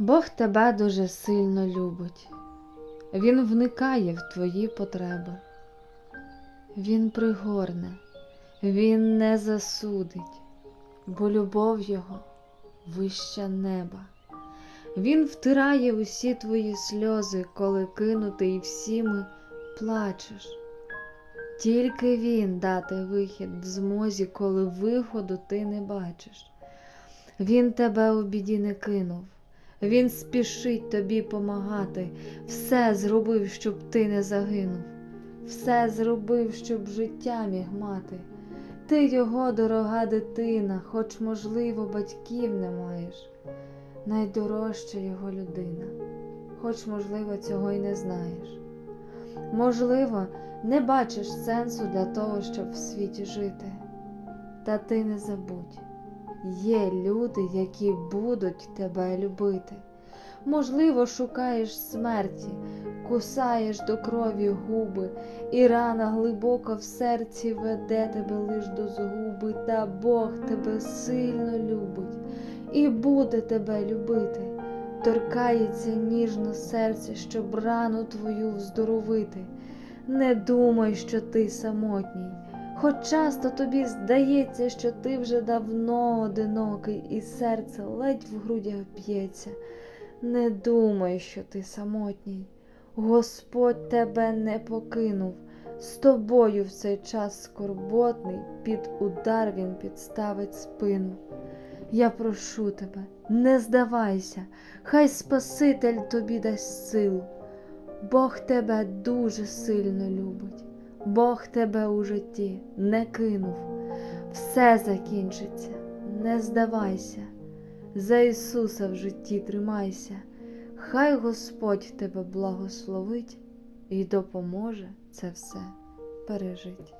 Бог тебе дуже сильно любить. Він вникає в твої потреби. Він пригорне, Він не засудить, бо любов Його вища неба. Він втирає усі твої сльози, коли кинутий всіми плачеш. Тільки він дати вихід в змозі, коли виходу ти не бачиш. Він тебе у біді не кинув, він спішить тобі помагати, все зробив, щоб ти не загинув, все зробив, щоб життя міг мати. Ти його дорога дитина, хоч, можливо, батьків не маєш. Найдорожча його людина, хоч, можливо, цього й не знаєш. Можливо, не бачиш сенсу для того, щоб в світі жити. Та ти не забудь, є люди, які будуть тебе любити. Можливо, шукаєш смерті, кусаєш до крові губи, і рана глибоко в серці веде тебе лиш до згуби, та Бог тебе сильно любить і буде тебе любити. Торкається ніжно серце, щоб рану твою вздоровити. Не думай, що ти самотній, хоч часто тобі здається, що ти вже давно одинокий, і серце ледь в грудях б'ється. Не думай, що ти самотній. Господь тебе не покинув. З тобою в цей час скорботний, під удар він підставить спину. Я прошу тебе, не здавайся, хай Спаситель тобі дасть силу. Бог тебе дуже сильно любить, Бог тебе у житті не кинув. Все закінчиться, не здавайся, за Ісуса в житті тримайся, хай Господь тебе благословить і допоможе це все пережить.